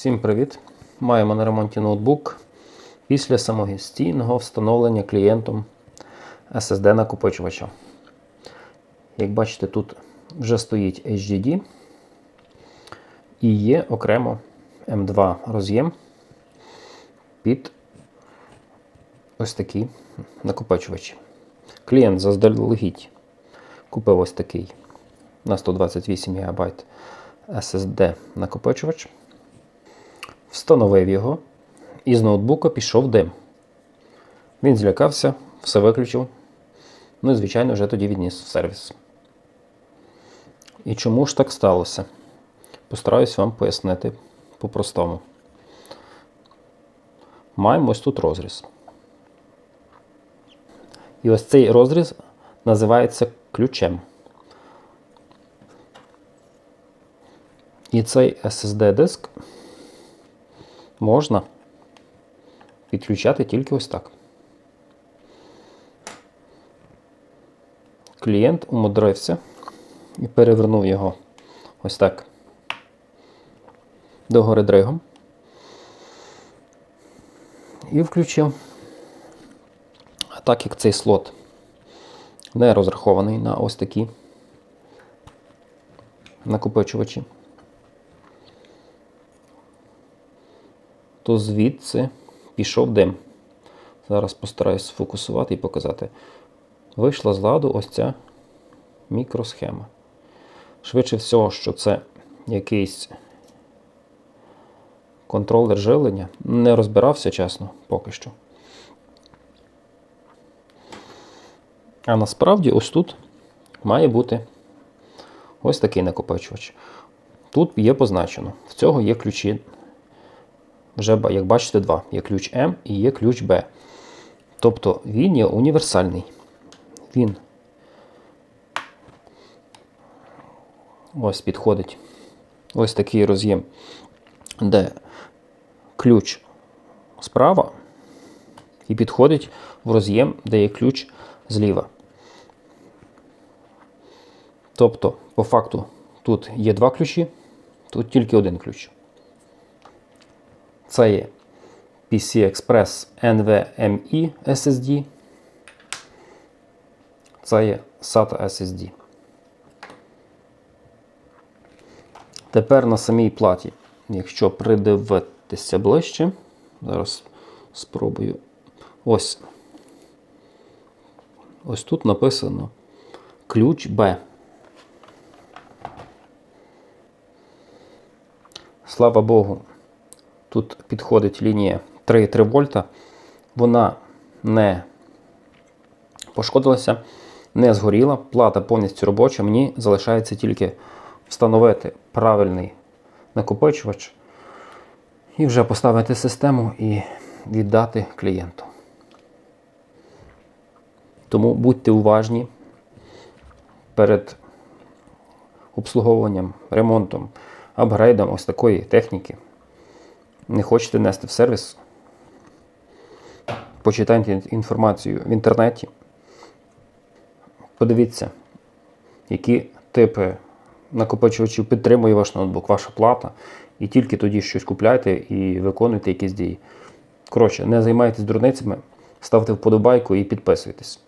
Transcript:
Всім привіт! Маємо на ремонті ноутбук після самостійного встановлення клієнтом SSD накопичувача. Як бачите, тут вже стоїть HDD і є окремо M2 роз'єм під ось такі накопичувачі. Клієнт заздалегідь купив ось такий на 128 ГБ SSD накопичувач. Встановив його, і з ноутбука пішов дим. Він злякався, все виключив. Ну і, звичайно, вже тоді відніс в сервіс. І чому ж так сталося? Постараюсь вам пояснити по-простому. Маємо ось тут розріз. І ось цей розріз називається ключем. І цей SSD-диск можна підключати тільки ось так. Клієнт умудрився і перевернув його ось так догори дригом і включив. А так як цей слот не розрахований на ось такі накопичувачі, то звідси пішов дим. Зараз постараюсь сфокусувати і показати. Вийшла з ладу ось ця мікросхема. Швидше всього, що це якийсь контролер живлення. Не розбирався, чесно, поки що. А насправді ось тут має бути ось такий накопичувач. Тут є позначено. В цього є ключі вже, як бачите, два. Є ключ М і є ключ Б. Тобто він є універсальний. Він ось підходить. Ось такий роз'єм, де ключ справа і підходить в роз'єм, де є ключ зліва. Тобто, по факту, тут є два ключі, тут тільки один ключ. Це є PC Express NVMe SSD. Це є SATA SSD. Тепер на самій платі, якщо придивитися ближче, зараз спробую. Ось. Ось тут написано ключ B. Слава Богу, Тут підходить лінія 3,3 вольта. Вона не пошкодилася, не згоріла, плата повністю робоча. Мені залишається тільки встановити правильний накопичувач і вже поставити систему і віддати клієнту. Тому будьте уважні перед обслуговуванням, ремонтом, апгрейдом ось такої техніки не хочете нести в сервіс, почитайте інформацію в інтернеті. Подивіться, які типи накопичувачів підтримує ваш ноутбук, ваша плата. І тільки тоді щось купляйте і виконуйте якісь дії. Коротше, не займайтесь дурницями, ставте вподобайку і підписуйтесь.